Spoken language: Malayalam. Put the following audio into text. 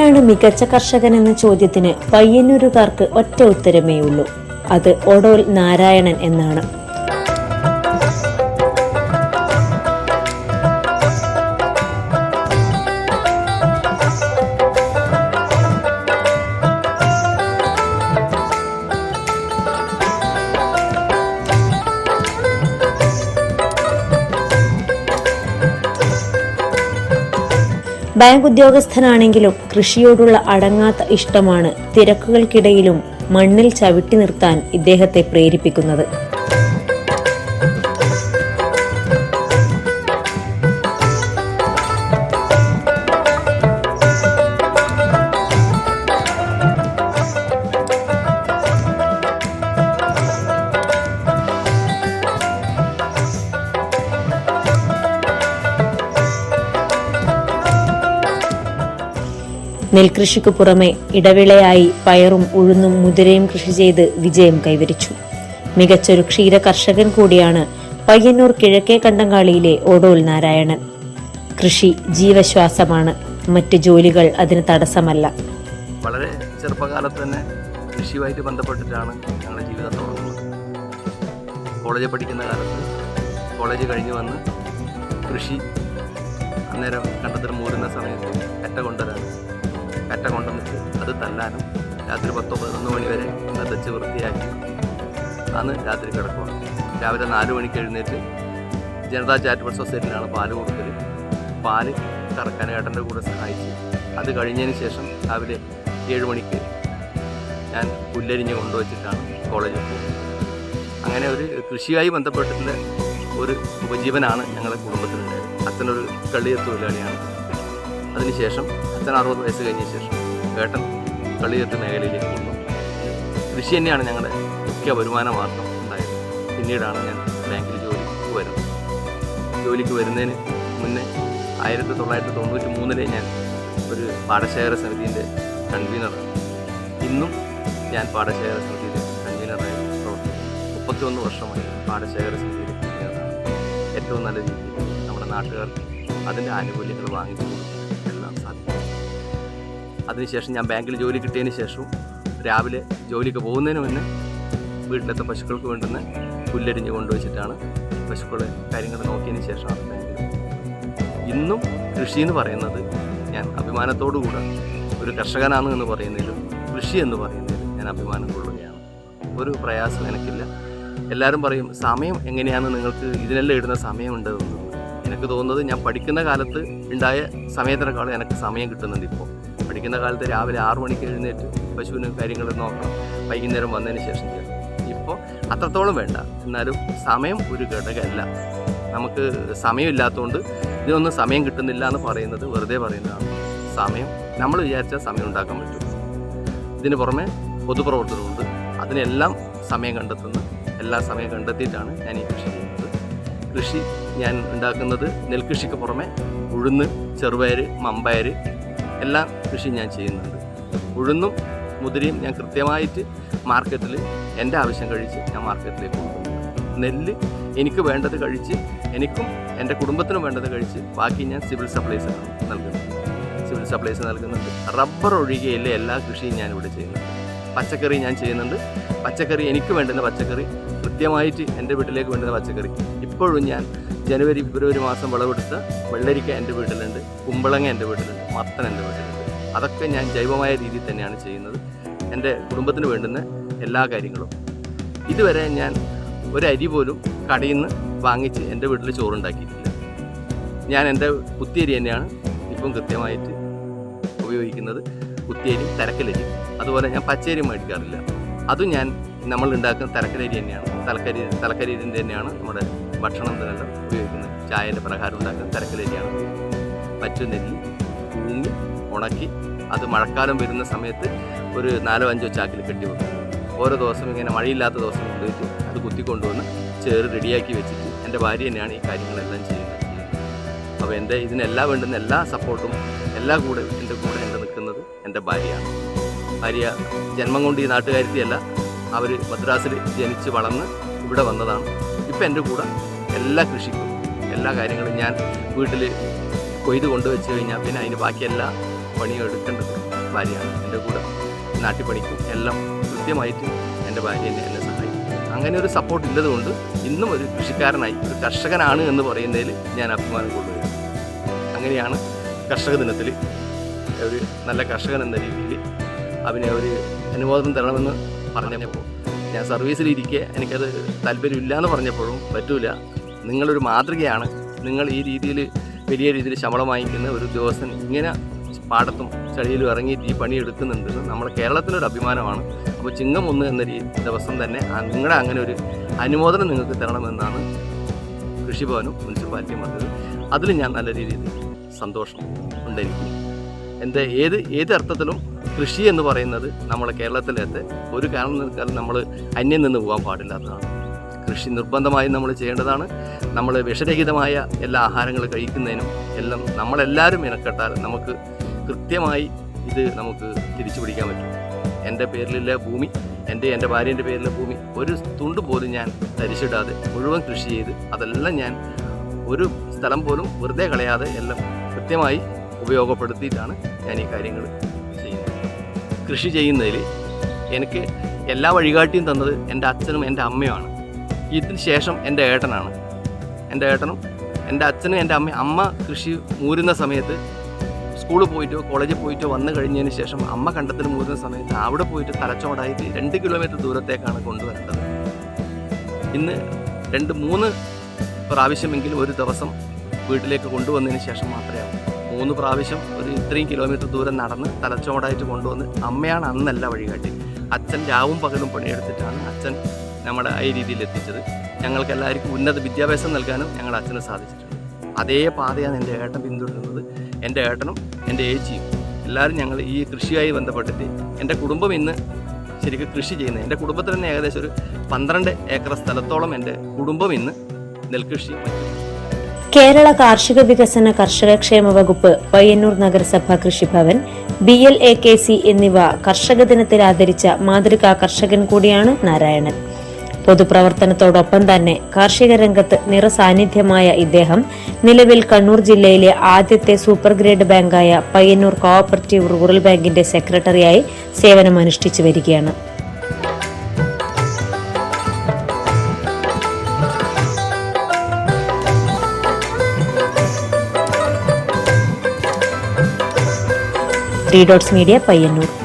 ആരാണ് മികച്ച കർഷകൻ എന്ന ചോദ്യത്തിന് പയ്യന്നൂരുകാർക്ക് ഒറ്റ ഉത്തരമേ ഉള്ളൂ അത് ഒടോൽ നാരായണൻ എന്നാണ്. ബാങ്ക് ഉദ്യോഗസ്ഥനാണെങ്കിലും കൃഷിയോടുള്ള അടങ്ങാത്ത ഇഷ്ടമാണ് തിരക്കുകൾക്കിടയിലും മണ്ണിൽ ചവിട്ടി നിർത്താൻ ഇദ്ദേഹത്തെ പ്രേരിപ്പിക്കുന്നത്. നെൽകൃഷിക്കു പുറമെ ഇടവിളയായി പയറും ഉഴുന്നും മുതിരയും കൃഷി ചെയ്ത് വിജയം കൈവരിച്ചു. മികച്ചൊരു ക്ഷീര കർഷകൻ കൂടിയാണ് പയ്യന്നൂർ കിഴക്കേ കണ്ടങ്കാളിയിലെ ഓടോൽ നാരായണൻ. കൃഷി ജീവശ്വാസമാണ്. മറ്റ് ജോലികൾ അതിന് തടസ്സമല്ല. വളരെ ചെറുപ്പകാലത്ത് തന്നെ കൃഷിയുമായിട്ട് ബന്ധപ്പെട്ടിട്ടാണ് ഞങ്ങളുടെ ജീവിതം തുടങ്ങുന്നത്. കോളേജിൽ പഠിക്കുന്ന കാലത്ത് കോളേജ് കഴിഞ്ഞ് വന്ന് കൃഷി അന്നേരം കണ്ടത്തിൽ മൂടുന്ന സമയത്ത് എറ്റ കൊണ്ടുവരാനും കറ്റ കൊണ്ടുവന്നിട്ട് അത് തല്ലാനും രാത്രി പത്തോ പതിനൊന്ന് മണി വരെ തെച്ച് വൃത്തിയാക്കി അന്ന് രാത്രി കിടക്കുക രാവിലെ നാല് മണിക്ക് എഴുന്നേറ്റ് ജനതാ ചാരിറ്റബിൾ സൊസൈറ്റിയിലാണ് പാൽ കൊടുക്കൽ പാൽ കറക്കാൻ ഏട്ടന്റെ കൂടെ സഹായിച്ചു. അത് കഴിഞ്ഞതിന് ശേഷം രാവിലെ ഏഴ് മണിക്ക് ഞാൻ പുല്ലരിഞ്ഞ് കൊണ്ടുവച്ചിട്ടാണ് കോളേജിൽ പോകുന്നത്. അങ്ങനെ ഒരു കൃഷിയുമായി ബന്ധപ്പെട്ടിട്ടുള്ള ഒരു ഉപജീവനാണ് ഞങ്ങളുടെ കുടുംബത്തിനുണ്ടായത് അച്ഛനൊരു കളിയ തൊഴിലാളിയാണ് അതിനുശേഷം അച്ഛൻ അറുപത് വയസ്സ് കഴിഞ്ഞ ശേഷം ഏട്ടൻ കളിയേറ്റ മേഖലയിലേക്ക് പോകുന്നു. കൃഷി തന്നെയാണ് ഞങ്ങളുടെ മുഖ്യ വരുമാന മാർഗം ഉണ്ടായത്. പിന്നീടാണ് ഞാൻ ബാങ്കിൽ ജോലിക്ക് വരുന്നത്. ജോലിക്ക് വരുന്നതിന് മുന്നേ ആയിരത്തി തൊള്ളായിരത്തി തൊണ്ണൂറ്റി മൂന്നിലെ ഞാൻ ഒരു പാടശേഖര സമിതിന്റെ കൺവീനറാണ് ഇന്നും ഞാൻ പാടശേഖര സമിതിയിലെ കൺവീനറായി പ്രവർത്തിക്കുന്നു. മുപ്പത്തിയൊന്ന് വർഷമായി പാടശേഖര സമിതിയിലെ ഏറ്റവും നല്ല രീതിയിൽ നമ്മുടെ നാട്ടുകാർക്ക് അതിന്റെ ആനുകൂല്യങ്ങൾ വാങ്ങിച്ചു സാധിക്കും അതിനുശേഷം ഞാൻ ബാങ്കിൽ ജോലി കിട്ടിയതിന് ശേഷവും രാവിലെ ജോലിക്ക് പോകുന്നതിന് മുന്നേ വീട്ടിലത്തെ പശുക്കൾക്ക് വേണ്ടുന്ന പുല്ലരിഞ്ഞ് കൊണ്ടുവച്ചിട്ടാണ് പശുക്കളെ കാര്യങ്ങൾ നോക്കിയതിന് ശേഷമാണ് ബാങ്കിൽ ഇന്നും കൃഷി എന്ന് പറയുന്നത് ഞാൻ അഭിമാനത്തോടുകൂടെ ഒരു കർഷകനാണ് എന്ന് പറയുന്നതിലും കൃഷി എന്ന് പറയുന്നതിലും ഞാൻ അഭിമാനം കൊള്ളുകയാണ്. ഒരു പ്രയാസം എനിക്കില്ല. എല്ലാവരും പറയും സമയം എങ്ങനെയാണ്? നിങ്ങൾക്ക് ഇതിനെല്ലാം ഇടുന്ന സമയമുണ്ടെന്ന് എനിക്ക് തോന്നുന്നത് ഞാൻ പഠിക്കുന്ന കാലത്ത് ഉണ്ടായ സമയത്തിനേക്കാളും എനിക്ക് സമയം കിട്ടുന്നുണ്ട് ഇപ്പോൾ. പഠിക്കുന്ന കാലത്ത് രാവിലെ ആറു മണിക്ക് എഴുന്നേറ്റ് പശുവിന് കാര്യങ്ങൾ നോക്കണം. വൈകുന്നേരം വന്നതിന് ശേഷം ചെയ്യണം ഇപ്പോൾ അത്രത്തോളം വേണ്ട. എന്നാലും സമയം ഒരു ഘടകമല്ല. നമുക്ക് സമയമില്ലാത്തതുകൊണ്ട് ഇതിനൊന്നും സമയം കിട്ടുന്നില്ല എന്ന് പറയുന്നത് വെറുതെ പറയുന്നതാണ്. സമയം നമ്മൾ വിചാരിച്ചാൽ സമയം ഉണ്ടാക്കാൻ പറ്റും. ഇതിന് പുറമെ പൊതുപ്രവർത്തനമുണ്ട്. അതിനെല്ലാം സമയം കണ്ടെത്തുന്ന എല്ലാ സമയം കണ്ടെത്തിയിട്ടാണ് ഞാൻ ഈ കൃഷി ചെയ്യുന്നത്. കൃഷി ഞാൻ ഉണ്ടാക്കുന്നത് നെൽകൃഷിക്ക് പുറമെ ഉഴുന്ന് ചെറുപയർ മമ്പയർ എല്ലാം കൃഷിയും ഞാൻ ചെയ്യുന്നുണ്ട്. ഉഴുന്നും മുതിരയും ഞാൻ കൃത്യമായിട്ട് മാർക്കറ്റിൽ എന്റെ ആവശ്യം കഴിച്ച് ഞാൻ മാർക്കറ്റിലേക്ക് കൊണ്ടുപോകും നെല്ല് എനിക്ക് വേണ്ടത് കഴിച്ച് എനിക്കും എന്റെ കുടുംബത്തിനും വേണ്ടത് കഴിച്ച് ബാക്കി ഞാൻ സിവിൽ സപ്ലൈസ് നൽകുന്നു സിവിൽ സപ്ലൈസ് നൽകുന്നുണ്ട്. റബ്ബർ ഒഴികെയുള്ള എല്ലാ കൃഷിയും ഞാൻ ഇവിടെ ചെയ്യുന്നുണ്ട്. പച്ചക്കറി ഞാൻ ചെയ്യുന്നുണ്ട്. പച്ചക്കറി എനിക്ക് വേണ്ടുന്ന പച്ചക്കറി കൃത്യമായിട്ട് എന്റെ വീട്ടിലേക്ക് വേണ്ടുന്ന പച്ചക്കറി ഇപ്പോഴും ഞാൻ ജനുവരി ഫെബ്രുവരി മാസം വിളവെടുത്ത വെള്ളരിക്ക എന്റെ വീട്ടിലുണ്ട് കുമ്പളങ്ങ എന്റെ വീട്ടിലുണ്ട് മത്തൻ എന്റെ വീട്ടിലുണ്ട്. അതൊക്കെ ഞാൻ ജൈവമായ രീതിയിൽ തന്നെയാണ് ചെയ്യുന്നത്. എന്റെ കുടുംബത്തിന് വേണ്ടുന്ന എല്ലാ കാര്യങ്ങളും. ഇതുവരെ ഞാൻ ഒരു അരി പോലും കടയിൽ നിന്ന് വാങ്ങിച്ച് എന്റെ വീട്ടിൽ ചോറുണ്ടാക്കിയിട്ടില്ല. ഞാൻ എന്റെ കുത്തിയരി തന്നെയാണ് ഇപ്പം കൃത്യമായിട്ട് ഉപയോഗിക്കുന്നത്. കുത്തിയരി തരക്കലരി അതുപോലെ ഞാൻ പച്ചരി മേടിക്കാറില്ല. അതും ഞാൻ നമ്മൾ ഉണ്ടാക്കുന്ന തലക്കലരി തന്നെയാണ്. തലക്കരി തലക്കരിന്റെ തന്നെയാണ് നമ്മുടെ ഭക്ഷണത്തിനെല്ലാം ഉപയോഗിക്കുന്നത് ചായന്റെ പ്രകാരം ഉണ്ടാക്കുന്ന പറ്റു നെല്ലി പൂങ്ങി ഉണക്കി അത് മഴക്കാലം വരുന്ന സമയത്ത് ഒരു നാലോ അഞ്ചോ ചാക്കിൽ കെട്ടി വെക്കും. ഓരോ ദിവസം ഇങ്ങനെ മഴയില്ലാത്ത ദിവസം കൊണ്ടുപോയിട്ട് അത് കുത്തിക്കൊണ്ടുവന്ന് ചേറ് റെഡിയാക്കി വെച്ചിട്ട് എന്റെ ഭാര്യ തന്നെയാണ് ഈ കാര്യങ്ങളെല്ലാം ചെയ്യുന്നത്. അപ്പോൾ എന്റെ ഇതിനെല്ലാം വേണ്ടുന്ന എല്ലാ സപ്പോർട്ടും എല്ലാ കൂടെ എന്റെ കൂടെ എന്റെ നിൽക്കുന്നത് എന്റെ ഭാര്യയാണ്. ഭാര്യ ജന്മം കൊണ്ട് ഈ നാട്ടുകാരിയല്ല അവർ മദ്രാസിൽ ജനിച്ച് വളർന്ന് ഇവിടെ വന്നതാണ്. ഇപ്പം എന്റെ കൂടെ എല്ലാ കൃഷിക്കും എല്ലാ കാര്യങ്ങളും ഞാൻ വീട്ടിൽ കൊയ്ത് കൊണ്ടുവച്ച് കഴിഞ്ഞാൽ പിന്നെ അതിന് ബാക്കി എല്ലാ പണിയും എടുക്കേണ്ടത് ഭാര്യയാണ്. എന്റെ കൂടെ നാട്ടിപ്പണിക്കും എല്ലാം കൃത്യമായിട്ട് എന്റെ ഭാര്യ എന്നെ എന്നെ സഹായിക്കും. അങ്ങനെ ഒരു സപ്പോർട്ട് ഇല്ലതുകൊണ്ട് ഇന്നും ഒരു കൃഷിക്കാരനായി ഒരു കർഷകനാണ് എന്ന് പറയുന്നതിൽ ഞാൻ അഭിമാനം കൊള്ളുകയാണ്. അങ്ങനെയാണ് കർഷക ദിനത്തിൽ ഒരു നല്ല കർഷകൻ എന്ന രീതിയിൽ അവന് ഒരു അനുമോദനം തരണമെന്ന് പറഞ്ഞപ്പോൾ ഞാൻ സർവീസിലിരിക്കെ എനിക്കത് താല്പര്യമില്ല എന്ന് പറഞ്ഞപ്പോഴും പറ്റൂല. നിങ്ങളൊരു മാതൃകയാണ്. നിങ്ങൾ ഈ രീതിയിൽ വലിയ രീതിയിൽ ശമ്പളം വാങ്ങിക്കുന്ന ഒരു ഉദ്യോഗസ്ഥൻ ഇങ്ങനെ പാടത്തും ചളിയിലും ഇറങ്ങിയിട്ട് ഈ പണി എടുക്കുന്നുണ്ട് നമ്മുടെ കേരളത്തിലൊരു അഭിമാനമാണ്. അപ്പോൾ ചിങ്ങം ഒന്ന് എന്ന ദിവസം തന്നെ നിങ്ങളുടെ അങ്ങനെ ഒരു അനുമോദനം നിങ്ങൾക്ക് തരണമെന്നാണ് കൃഷിഭവനും മുനിസിപ്പാലിറ്റിയും പറഞ്ഞത്. അതിൽ ഞാൻ നല്ല രീതിയിൽ സന്തോഷം ഉണ്ടായിരിക്കും എന്റെ ഏത് ഏത് അർത്ഥത്തിലും കൃഷി എന്ന് പറയുന്നത് നമ്മളെ കേരളത്തിലത്തെ ഒരു കാരണം നിൽക്കാതെ നമ്മൾ അന്യം നിന്ന് പോകാൻ പാടില്ലാത്തതാണ്. കൃഷി നിർബന്ധമായും നമ്മൾ ചെയ്യേണ്ടതാണ്. നമ്മൾ വിഷരഹിതമായ എല്ലാ ആഹാരങ്ങൾ കഴിക്കുന്നതിനും എല്ലാം നമ്മളെല്ലാവരും ഇനക്കെട്ടാൽ നമുക്ക് കൃത്യമായി ഇത് നമുക്ക് തിരിച്ചു പിടിക്കാൻ പറ്റും. എന്റെ പേരിലുള്ള ഭൂമി എന്റെ എന്റെ ഭാര്യന്റെ പേരിലെ ഭൂമി ഒരു തുണ്ട് പോലും ഞാൻ തരിച്ചിടാതെ മുഴുവൻ കൃഷി ചെയ്ത് അതെല്ലാം ഞാൻ ഒരു സ്ഥലം പോലും വെറുതെ കളയാതെ എല്ലാം കൃത്യമായി ഉപയോഗപ്പെടുത്തിയിട്ടാണ് ഞാൻ ഈ കാര്യങ്ങൾ ചെയ്യുന്നത്. കൃഷി ചെയ്യുന്നതിൽ എനിക്ക് എല്ലാ വഴികാട്ടിയും തന്നത് എന്റെ അച്ഛനും എന്റെ അമ്മയുമാണ്. ഇതിന് ശേഷം എന്റെ ഏട്ടനാണ്. എന്റെ ഏട്ടനും എന്റെ അച്ഛനും എന്റെ അമ്മയും അമ്മ കൃഷി മൂരുന്ന സമയത്ത് സ്കൂളിൽ പോയിട്ടോ കോളേജിൽ പോയിട്ടോ വന്നു കഴിഞ്ഞതിന് ശേഷം അമ്മ കണ്ടത്തിൽ മൂരുന്ന സമയത്ത് അവിടെ പോയിട്ട് തലച്ചോടായിട്ട് രണ്ട് കിലോമീറ്റർ ദൂരത്തേക്കാണ് കൊണ്ടുവരേണ്ടത്. ഇന്ന് രണ്ട് മൂന്ന് പ്രാവശ്യമെങ്കിലും ഒരു ദിവസം വീട്ടിലേക്ക് കൊണ്ടുവന്നതിന് ശേഷം മാത്രമേ മൂന്ന് പ്രാവശ്യം ഒരു ഇത്രയും കിലോമീറ്റർ ദൂരം നടന്ന് തലച്ചോടായിട്ട് കൊണ്ടുവന്ന് അമ്മയാണ് അന്നല്ല വഴികാട്ടി. അച്ഛൻ രാവും പകലും പണിയെടുത്തിട്ടാണ് അച്ഛൻ നമ്മുടെ ഈ രീതിയിൽ എത്തിച്ചത്. ഞങ്ങൾക്ക് എല്ലാവർക്കും ഉന്നത വിദ്യാഭ്യാസം നൽകാനും ഞങ്ങൾ അച്ഛന് സാധിച്ചിട്ടുണ്ട്. അതേ പാതയാണ് എന്റെ ഏട്ടൻ പിന്തുടരുന്നത്. എന്റെ ഏട്ടനും എന്റെ ഏച്ചിയും എല്ലാവരും ഞങ്ങൾ ഈ കൃഷിയായി ബന്ധപ്പെട്ടിട്ട് എന്റെ കുടുംബം ഇന്ന് ശരിക്കും കൃഷി ചെയ്യുന്നത്. എന്റെ കുടുംബത്തിൽ തന്നെ ഏകദേശം ഒരു പന്ത്രണ്ട് ഏക്കർ സ്ഥലത്തോളം എന്റെ കുടുംബം ഇന്ന് നെൽകൃഷി കേരള കാർഷിക വികസന കർഷക ക്ഷേമ വകുപ്പ് പയ്യന്നൂർ നഗരസഭ കൃഷിഭവൻ B L A K C എന്നിവ കർഷക ദിനത്തിൽ ആദരിച്ച മാതൃകാ കർഷകൻ കൂടിയാണ് നാരായണൻ. പൊതുപ്രവർത്തനത്തോടൊപ്പം തന്നെ കാർഷിക രംഗത്ത് നിറസാന്നിധ്യമായ ഇദ്ദേഹം നിലവിൽ കണ്ണൂർ ജില്ലയിലെ ആദ്യത്തെ സൂപ്പർ ഗ്രേഡ് ബാങ്കായ പയ്യന്നൂർ കോഓപ്പറേറ്റീവ് റൂറൽ ബാങ്കിന്റെ സെക്രട്ടറിയായി സേവനമനുഷ്ഠിച്ചു വരികയാണ്. Dots media Payyanur.